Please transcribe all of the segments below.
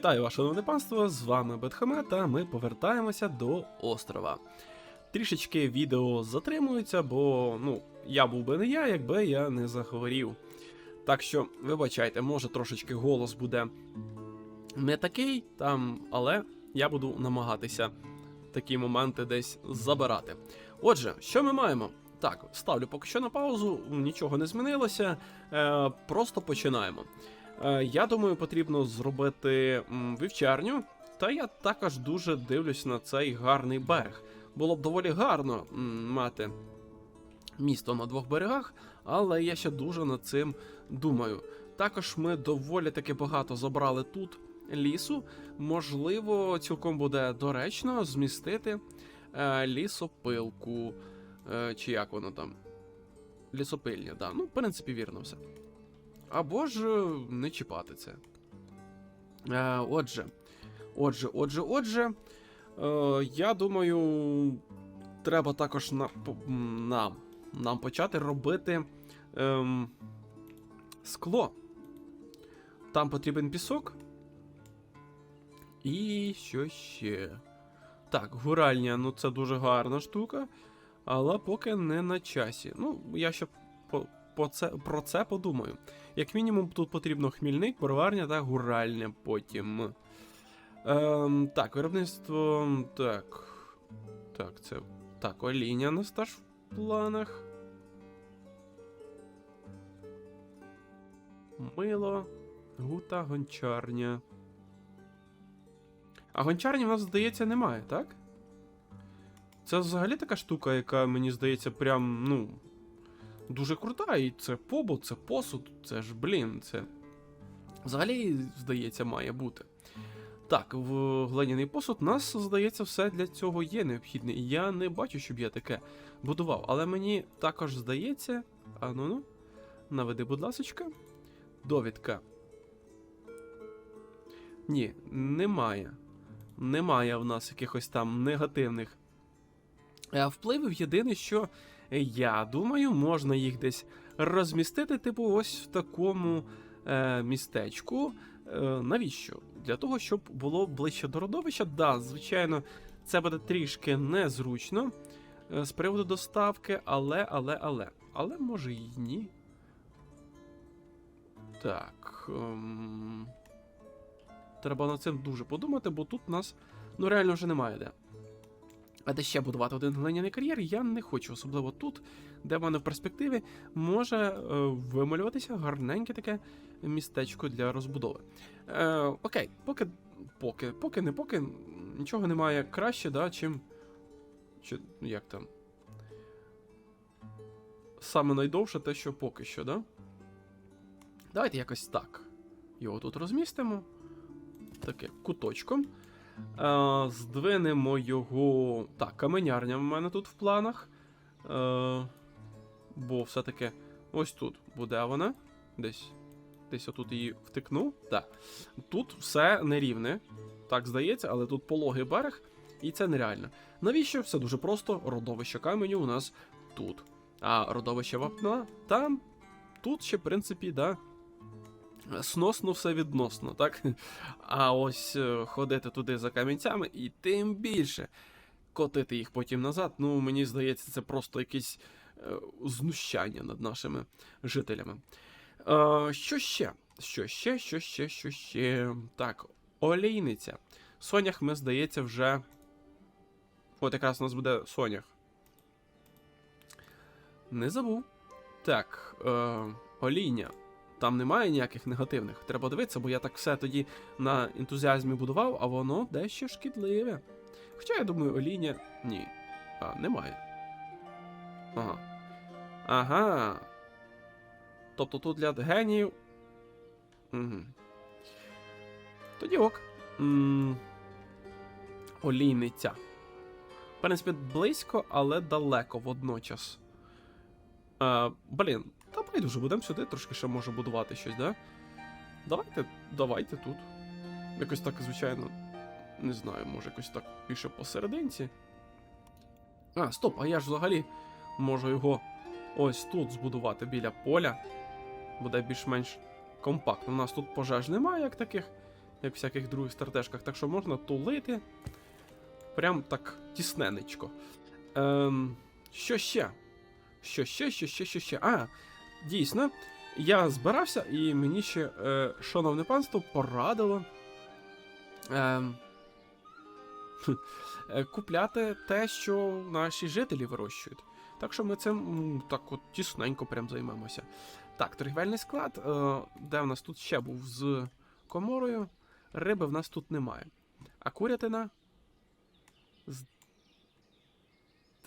Вітаю ваше шановне панство, з вами Бетхаме, та ми повертаємося до острова. Трішечки відео затримуються, бо ну, я був би не я, якби я не захворів. Так що, вибачайте, може трошечки голос буде не такий, там, але я буду намагатися такі моменти десь забирати. Отже, що ми маємо? Так, ставлю поки що на паузу, нічого не змінилося. Е, просто починаємо. Е, я думаю, потрібно зробити вівчарню. Та я також дуже дивлюсь на цей гарний берег. Було б доволі гарно мати місто на двох берегах, але я ще дуже над цим думаю. Також ми доволі таки багато забрали тут лісу. Можливо, цілком буде доречно змістити е, лісопилку. Е, чи як воно там? Лісопильня, да. Ну, в принципі, вірно все. Або ж е, не чіпати це. Е, отже, отже, отже, отже. Е, я думаю, треба також на, нам, нам почати робити ем, скло. Там потрібен пісок. І що ще? Так, гуральня, ну це дуже гарна штука, але поки не на часі. Ну, я ще по, це, про це подумаю. Як мінімум, тут потрібно хмільник, броварня та гуральня потім. Ем, так, виробництво. Так. Так, це. Так, оління у нас теж в планах. Мило, гута, гончарня. А гончарні в нас, здається, немає, так? Це взагалі така штука, яка, мені здається, прям, ну. Дуже крута. І це побут, це посуд, це ж, блін, це. Взагалі, здається, має бути. Так, в глиняний посуд нас, здається, все для цього є необхідне. І я не бачу, щоб я таке будував. Але мені також здається. А ну ну. Наведи, будь ласочка. Довідка. Ні, немає. Немає в нас якихось там негативних е, впливів. Єдине, що я думаю, можна їх десь розмістити, типу, ось в такому е, містечку. Е, навіщо? Для того, щоб було ближче до родовища. Да, звичайно, це буде трішки незручно е, з приводу доставки, але, але, але. Але може і ні. Так. Ем... Треба над цим дуже подумати, бо тут нас ну реально вже немає де. А де ще будувати один глиняний кар'єр, я не хочу, особливо тут, де в мене в перспективі може е, вималюватися гарненьке таке містечко для розбудови. Е, окей, поки, поки, поки не поки, нічого немає краще, да, чим. Чи, як там? Саме найдовше те, що поки що, да? Давайте якось так. Його тут розмістимо. Таке куточком. Е, здвинемо його. Так, каменярня в мене тут в планах. Е, бо все-таки ось тут буде вона. Десь. Десь отут її втикну. Так. Тут все нерівне. Так здається, але тут пологий берег, і це нереально. Навіщо? Все дуже просто. Родовище каменю у нас тут. А родовище вапна там. Тут ще, в принципі, да. Сносно все відносно, так? А ось е, ходити туди за камінцями і тим більше котити їх потім назад. Ну, мені здається, це просто якесь е, знущання над нашими жителями. Е, що ще? Що ще, що ще, що ще? Так, олійниця. Сонях ми, здається, вже. От якраз у нас буде сонях. Не забув. Так, е, олійня. Там немає ніяких негативних. Треба дивитися, бо я так все тоді на ентузіазмі будував, а воно дещо шкідливе. Хоча я думаю, оління. Ні. А, немає. Ага. Ага. Тобто тут для геніїв. Угу. Тоді ок. м Олійниця. В принципі, близько, але далеко водночас. А, блін, байдуже, будемо сюди трошки ще може будувати щось, да? Давайте, давайте тут. Якось так, звичайно. Не знаю, може якось так більше посерединці. А, стоп, а я ж взагалі можу його ось тут збудувати біля поля. Буде більш-менш компактно. У нас тут пожеж немає, як таких. як в всяких других стратежках. Так що можна тулити. Прям так тісненечко. Ем, що ще? Що ще, що ще, що ще? А, дійсно, я збирався, і мені ще, е, шановне панство, порадило. Ем, е, купляти те, що наші жителі вирощують. Так що ми цим так от тісненько прям займемося. Так, торгівельний склад, е, де в нас тут ще був з коморою. Риби в нас тут немає. А курятина.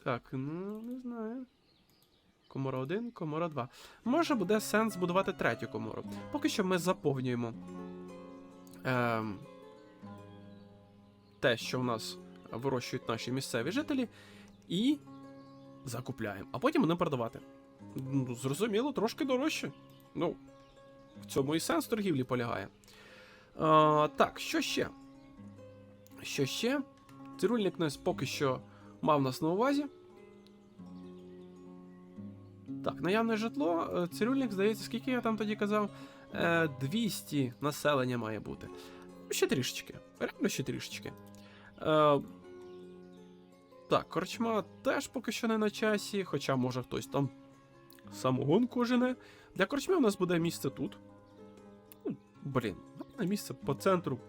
Так, ну не знаю. Комора 1, комора 2. Може буде сенс будувати третю комору. Поки що ми заповнюємо ем, те, що в нас вирощують наші місцеві жителі, і закупляємо. А потім будемо продавати. Ну, зрозуміло, трошки дорожче. Ну, в цьому і сенс торгівлі полягає. А, так, що ще? Що ще? Цирульник нас поки що мав нас на увазі. Так, наявне житло. Е, Цирюльник, здається, скільки я там тоді казав? Е, 200 населення має бути. Ще трішечки. Реально ще трішечки. Е, так, корчма теж поки що не на часі, хоча може хтось там самогонку жене. Для корчми у нас буде місце тут. Ну, блін, гарне місце по центру.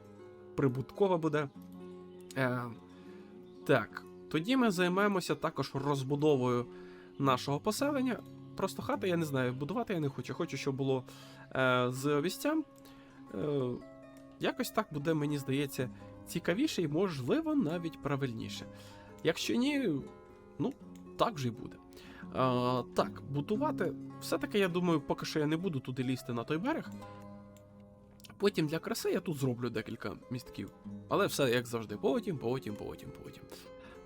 Прибуткове буде. Е, так, тоді ми займемося також розбудовою нашого поселення. Просто хати, я не знаю, будувати я не хочу. Хочу, щоб було е, з овістям. Е, якось так буде, мені здається, цікавіше і, можливо, навіть правильніше. Якщо ні, ну, так же й буде. Е, так, будувати. Все-таки, я думаю, поки що я не буду туди лізти на той берег. Потім для краси я тут зроблю декілька містків. Але все як завжди, потім, потім, потім, потім.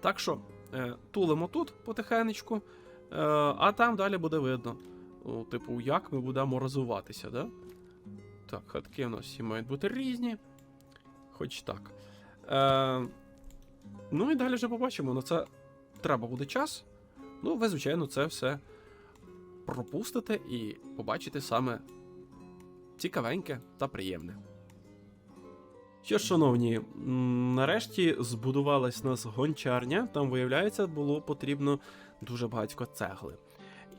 Так що, е, тулимо тут потихенечку, а там далі буде видно. Ну, типу, як ми будемо розвиватися, да? Так, хатки у нас всі мають бути різні. Хоч так. Е, ну і далі вже побачимо. На це треба буде час. Ну, ви, звичайно, це все пропустите і побачите саме цікавеньке та приємне. Що ж, шановні, нарешті збудувалась у нас гончарня. Там, виявляється, було потрібно дуже багатько цегли.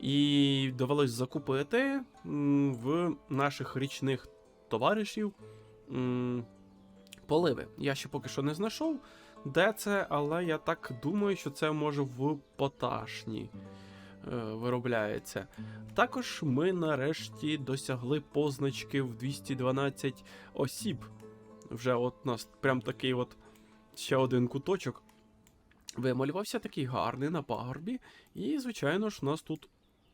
І довелось закупити в наших річних товаришів поливи. Я ще поки що не знайшов, де це, але я так думаю, що це може в поташні е, виробляється. Також ми нарешті досягли позначки в 212 осіб. Вже от у нас прям такий от ще один куточок. Вималювався такий гарний на пагорбі. І, звичайно ж, у нас тут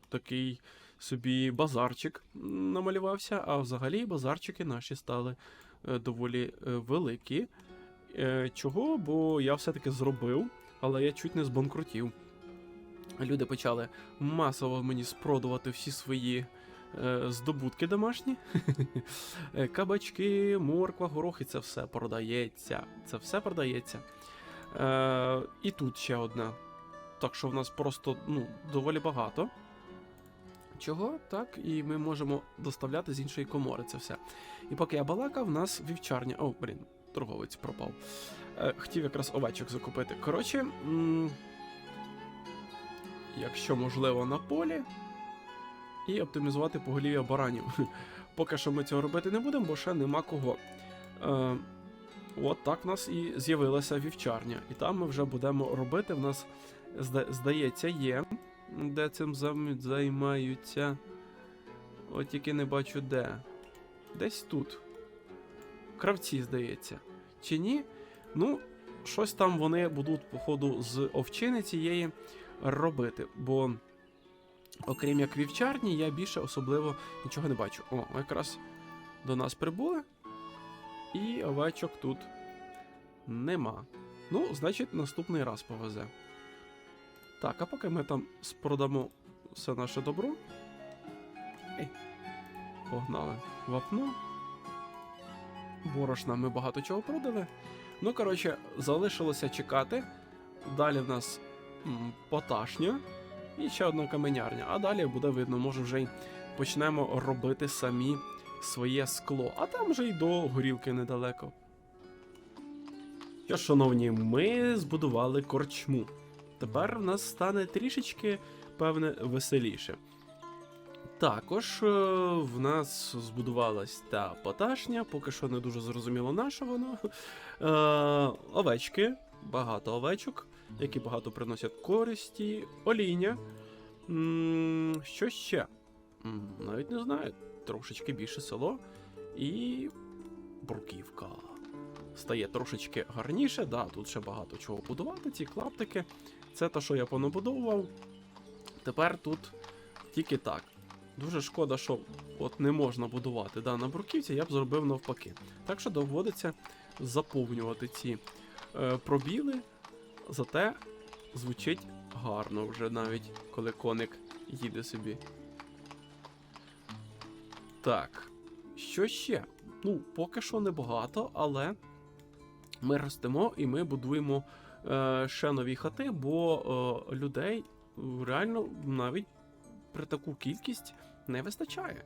такий собі базарчик намалювався, а взагалі базарчики наші стали е, доволі е, великі. Е, чого? Бо я все-таки зробив, але я чуть не збанкрутів. Люди почали масово мені спродувати всі свої здобутки домашні. Кабачки, морква, горох, і це все продається. Це все продається. Е, і тут ще одна. Так що в нас просто ну, доволі багато. Чого? Так, і ми можемо доставляти з іншої комори це все. І поки я балакав, в нас вівчарня. О, блін, торговець пропав. Е, хотів якраз овечок закупити. Коротше, м- якщо можливо, на полі. І оптимізувати поголів'я баранів. Поки що ми цього робити не будемо, бо ще нема кого. Е, от так в нас і з'явилася вівчарня. І там ми вже будемо робити. В нас, здається, є, де цим займаються. От тільки не бачу де. Десь тут. Кравці, здається. Чи ні? Ну, щось там вони будуть, походу, з овчини цієї робити. Бо, окрім як вівчарні, я більше особливо нічого не бачу. О, якраз до нас прибули. І овечок тут нема. Ну, значить, наступний раз повезе. Так, а поки ми там спродамо все наше добро. Ей, погнали вапно. Борошна ми багато чого продали. Ну, коротше, залишилося чекати. Далі в нас м, поташня і ще одна каменярня. А далі буде видно, може вже й почнемо робити самі своє скло, а там вже й до горілки недалеко. Що, шановні, ми збудували корчму. Тепер в нас стане трішечки, певне, веселіше. Також е, в нас збудувалась та поташня, поки що не дуже зрозуміло на що воно. Е, овечки, багато овечок, які багато приносять користі, оління. Що ще? Навіть не знаю. Трошечки більше село і бруківка. Стає трошечки гарніше, да, тут ще багато чого будувати, ці клаптики. Це те, що я понабудовував. Тепер тут тільки так. Дуже шкода, що от не можна будувати да, на бруківці, я б зробив навпаки. Так що доводиться заповнювати ці е, пробіли, зате звучить гарно вже навіть, коли коник їде собі. Так. Що ще? Ну, поки що небагато, але ми ростемо і ми будуємо е, ще нові хати, бо е, людей реально навіть при таку кількість не вистачає.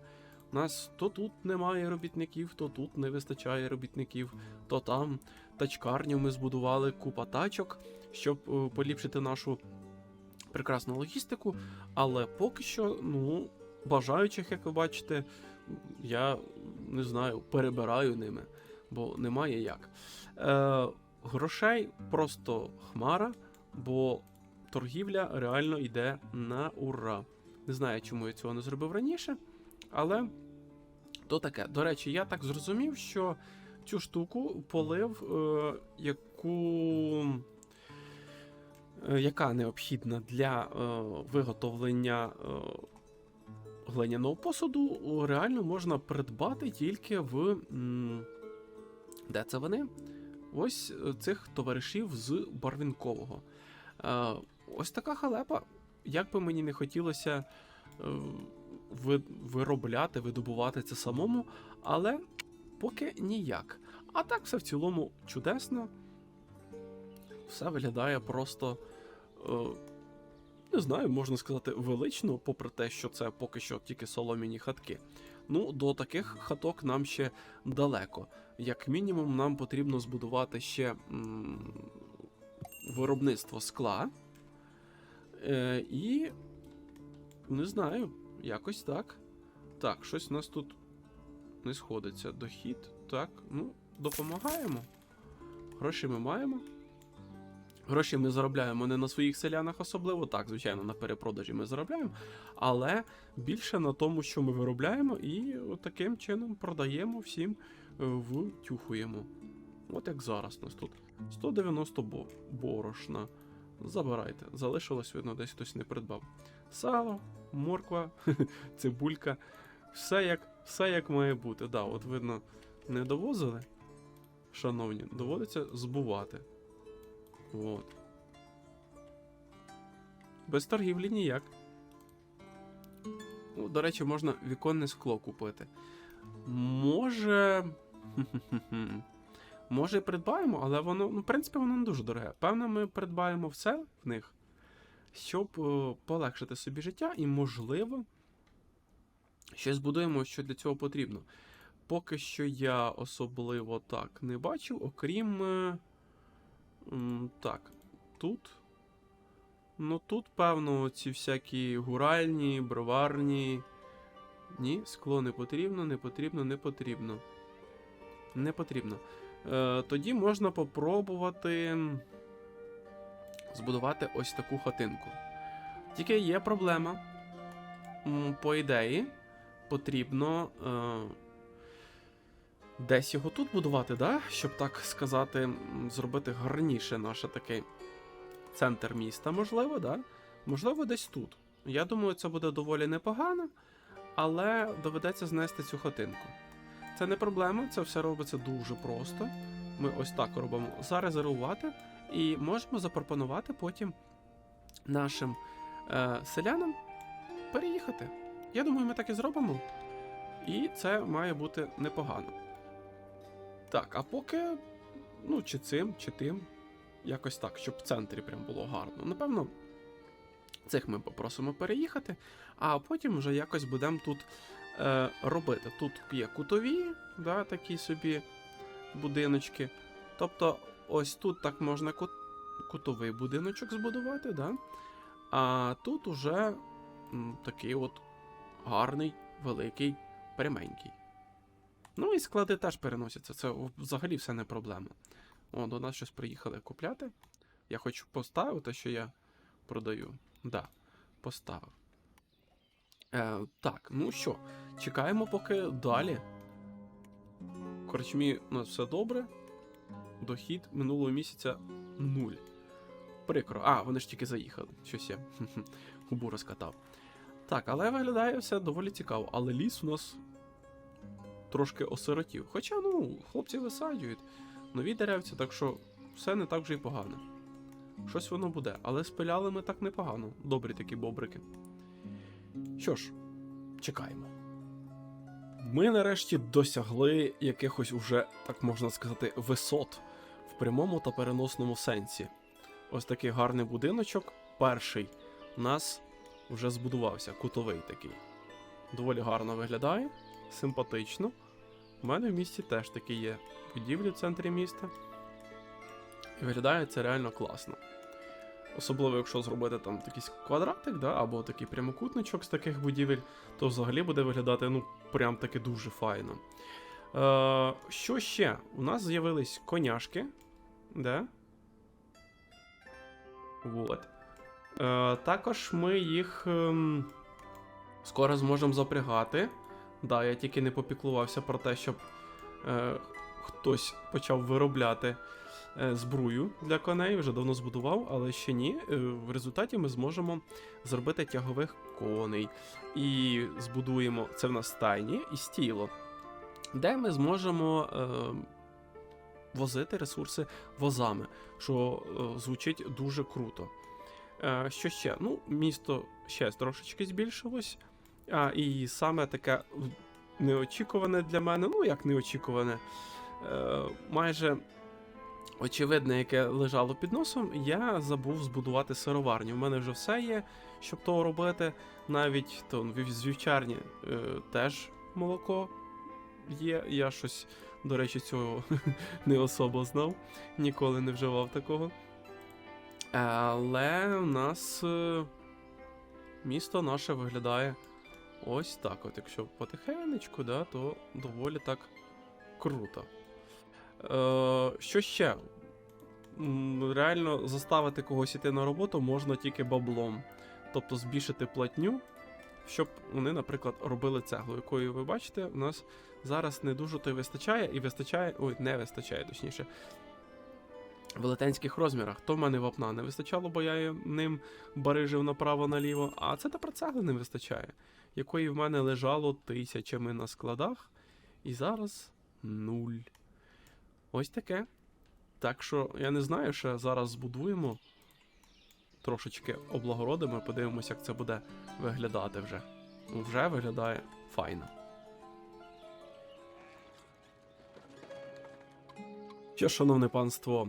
У нас то тут немає робітників, то тут не вистачає робітників, то там тачкарню ми збудували купа тачок, щоб е, поліпшити нашу прекрасну логістику. Але поки що, ну, бажаючих, як ви бачите, я не знаю, перебираю ними, бо немає як. Е, грошей просто хмара, бо торгівля реально йде на ура. Не знаю, чому я цього не зробив раніше, але то таке. До речі, я так зрозумів, що цю штуку полив, е, яку. е, Яка необхідна для е, виготовлення е, глиняного посуду, реально можна придбати тільки в. Де це вони? Ось е, цих товаришів з Барвінкового. Е, ось така халепа. Як би мені не хотілося е, ви- виробляти, видобувати це самому, але поки ніяк. А так все в цілому чудесно. Все виглядає просто. Не знаю, можна сказати, велично, попри те, що це поки що тільки соломіні хатки. Ну, до таких хаток нам ще далеко. Як мінімум, нам потрібно збудувати ще м, виробництво скла. Е, і. Не знаю, якось так. Так, щось у нас тут не сходиться. Дохід. Так, ну, допомагаємо. Гроші ми маємо. Гроші ми заробляємо не на своїх селянах особливо, так, звичайно, на перепродажі ми заробляємо, але більше на тому, що ми виробляємо, і таким чином продаємо всім, е, втюхуємо. От як зараз у нас тут 190 бо- борошна. Забирайте. Залишилось, видно, десь хтось не придбав. Сало, морква, цибулька. Все як, все як має бути. Да, от видно, не довозили, шановні, доводиться збувати. От. Без торгівлі ніяк. Ну, до речі, можна віконне скло купити. Може. Може, і придбаємо, але воно, ну, в принципі, воно не дуже дороге. Певно, ми придбаємо все в них, щоб е, полегшити собі життя, і, можливо, щось будуємо, що для цього потрібно. Поки що я особливо так не бачив, окрім. Так, тут. Ну тут, певно, ці всякі гуральні, броварні. Ні, скло не потрібно, не потрібно, не потрібно. Не потрібно. Е, тоді можна попробувати збудувати ось таку хатинку. Тільки є проблема. По ідеї, потрібно е, десь його тут будувати, да? щоб так сказати, зробити гарніше наше такий центр міста, можливо, да? Можливо, десь тут. Я думаю, це буде доволі непогано, але доведеться знести цю хатинку. Це не проблема, це все робиться дуже просто. Ми ось так робимо зарезервувати і можемо запропонувати потім нашим е, селянам переїхати. Я думаю, ми так і зробимо. І це має бути непогано. Так, а поки, ну, чи цим, чи тим, якось так, щоб в центрі прям було гарно. Напевно, цих ми попросимо переїхати, а потім вже якось будемо тут е, робити. Тут є кутові, да, такі собі будиночки. Тобто, ось тут так можна кут, кутовий будиночок збудувати, да? а тут уже м, такий от гарний, великий, пряменький. Ну і склади теж переносяться. Це взагалі все не проблема. О, до нас щось приїхали купляти. Я хочу поставити, що я продаю. Да, поставив. Е, так, ну що, чекаємо поки далі. Корчмі у нас все добре. Дохід минулого місяця нуль. Прикро. А, вони ж тільки заїхали. Щось я губу розкатав. Так, але виглядає все доволі цікаво. Але ліс у нас трошки осиротів. Хоча, ну, хлопці висаджують нові деревці, так що все не так вже й погано. Щось воно буде, але спиляли ми так непогано. Добрі такі бобрики. Що ж, чекаємо. Ми нарешті досягли якихось уже, так можна сказати, висот в прямому та переносному сенсі. Ось такий гарний будиночок. Перший у нас вже збудувався, кутовий такий. Доволі гарно виглядає, симпатично. У мене в місті теж такі є будівлі в центрі міста. І виглядає це реально класно. Особливо, якщо зробити там якийсь квадратик, да, або такий прямокутничок з таких будівель, то взагалі буде виглядати ну, прям таки дуже файно. Е, що ще? У нас з'явились коняшки. Да? Вот. Е, також ми їх ем, скоро зможемо запрягати. Да, я тільки не попіклувався про те, щоб е, хтось почав виробляти е, збрую для коней, вже давно збудував, але ще ні. Е, в результаті ми зможемо зробити тягових коней. І збудуємо це в нас стайні і стіло, де ми зможемо е, возити ресурси возами, що е, звучить дуже круто. Е, що ще? Ну, місто ще трошечки збільшилось. А, і саме таке неочікуване для мене, ну як неочікуване, е, майже очевидне, яке лежало під носом, я забув збудувати сироварню. У мене вже все є, щоб того робити. Навіть то, в- з вівчарні е, теж молоко є. Я щось, до речі, цього не особо знав, ніколи не вживав такого. Але у нас е, місто наше виглядає ось так. От якщо потихенечку, да, то доволі так круто. Е, що ще? Реально заставити когось іти на роботу можна тільки баблом. Тобто збільшити платню, щоб вони, наприклад, робили цеглу, якою ви бачите, у нас зараз не дуже то й вистачає, і вистачає, ой, не вистачає, точніше, велетенських розмірах. То в мене вапна не вистачало, бо я ним барижив направо-наліво, а це тепер цегли не вистачає, якої в мене лежало тисячами на складах, і зараз нуль. Ось таке. Так що я не знаю, що зараз збудуємо. Трошечки облагородимо, подивимося, як це буде виглядати вже. Ну, Вже виглядає файно. Що, шановне панство,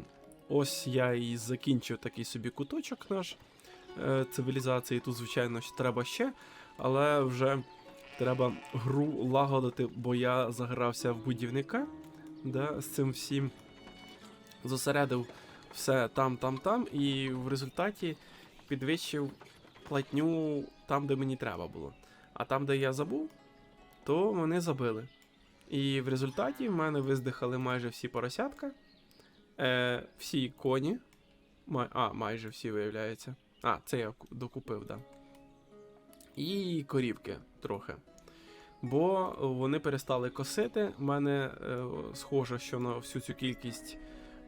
ось я і закінчив такий собі куточок наш е, цивілізації. Тут, звичайно, треба ще, але вже треба гру лагодити, бо я загрався в будівника да, з цим всім. Зосередив все там, там, там, і в результаті підвищив платню там, де мені треба було. А там, де я забув, то вони забили. І в результаті в мене виздихали майже всі поросятка, е, всі коні. Май, а, майже всі виявляється. А, це я ку- докупив, да. І корівки трохи. Бо вони перестали косити. У мене е, схоже, що на всю цю кількість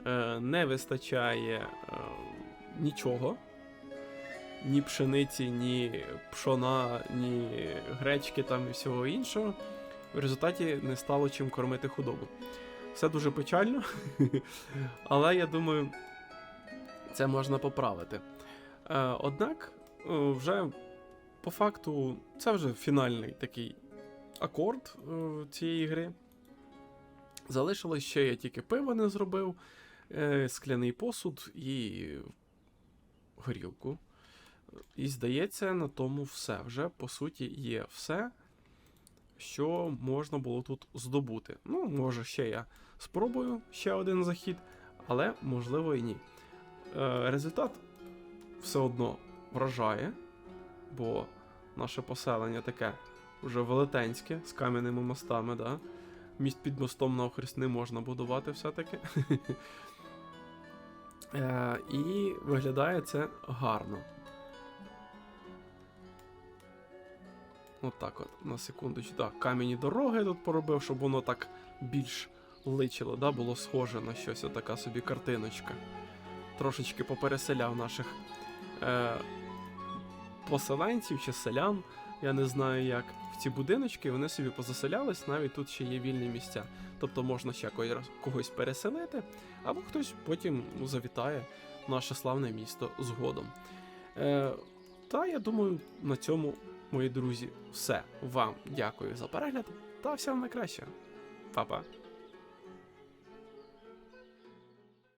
е, не вистачає е, нічого. Ні пшениці, ні пшона, ні гречки там і всього іншого. В результаті не стало чим кормити худобу. Все дуже печально, але я думаю, це можна поправити. Е, однак, е, вже по факту, це вже фінальний такий акорд е, цієї гри. Залишилось ще я тільки пиво не зробив, е, скляний посуд і горілку. І здається, на тому все. Вже по суті є все. що можна було тут здобути. Ну, може, ще я спробую ще один захід, але можливо і ні. Е, результат все одно вражає, бо наше поселення таке вже велетенське з кам'яними мостами, да? Міст під мостом на охрест не можна будувати все-таки. Е, і виглядає це гарно. От так от, на секундочку. Так, кам'яні дороги тут поробив, щоб воно так більш личило, да? було схоже на щось, така собі картиночка. Трошечки попереселяв наших е, поселенців чи селян, я не знаю як, в ці будиночки, вони собі позаселялись, навіть тут ще є вільні місця. Тобто можна ще когось- переселити, або хтось потім завітає в наше славне місто згодом. Е, та я думаю, на цьому, мої друзі, все. Вам дякую за перегляд та всього найкращого. Па-па.